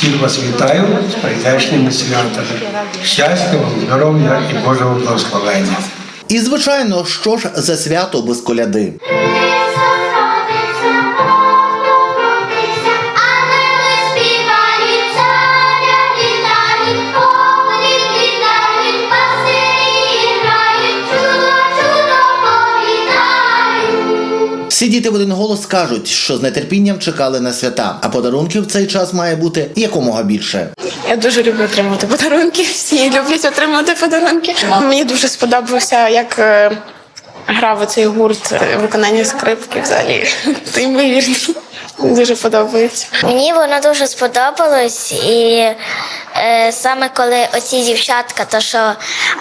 Всіх вас вітаю з прийдешніми святами. Щастя вам, здоров'я і Божого благословення. І звичайно, що ж за свято без коляди. Всі діти в один голос кажуть, що з нетерпінням чекали на свята, а подарунків в цей час має бути якомога більше. Я дуже люблю отримувати подарунки. Всі люблять отримувати подарунки. Мені дуже сподобався, як е, грав цей гурт е, виконання скрипки взагалі. Це ймовірно. Дуже подобається. Мені воно дуже сподобалось, і е, саме коли оці дівчатка, то що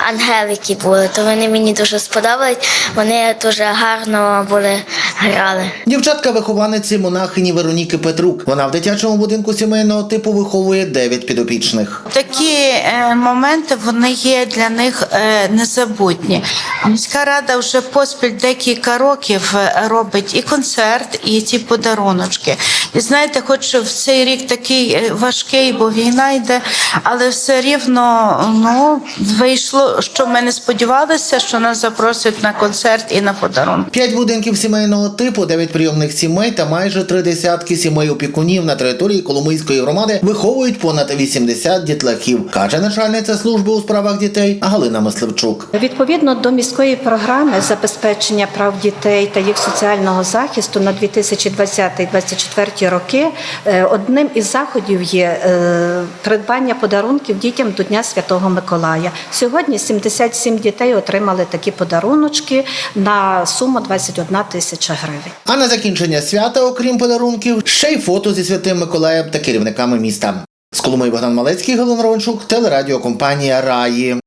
ангелики були, то вони мені дуже сподобались. Вони дуже гарно були грали. Дівчатка вихованиці монахині Вероніки Петрук. Вона в дитячому будинку сімейного типу виховує дев'ять підопічних. Такі е, моменти вони є для них е, незабутні. Міська рада вже поспіль декілька років е, робить і концерт, і ці подаруночки. І знаєте, хоч в цей рік такий е, важкий, бо війна йде, але все рівно ну, вийшло, що ми не сподівалися, що нас запросять на концерт і на подарунки. П'ять будинків сімейного типу, дев'ять прийомних сімей та майже три десятки сімей опікунів на території Коломийської громади виховують понад 80 дітлахів, каже начальниця служби у справах дітей Галина Мисливчук. Відповідно до міської програми забезпечення прав дітей та їх соціального захисту на 2020-2024 роки е, одним із заходів є е, придбання подарунків дітям до Дня Святого Миколая. Сьогодні 77 дітей отримали такі подаруночки на суму 21 тисяча гривень. А на закінчення свята, окрім подарунків, ще й фото зі святим Миколаєм та керівниками міста. З Коломиї Богдан Малецький, Галина Рончук, телерадіокомпанія Раї.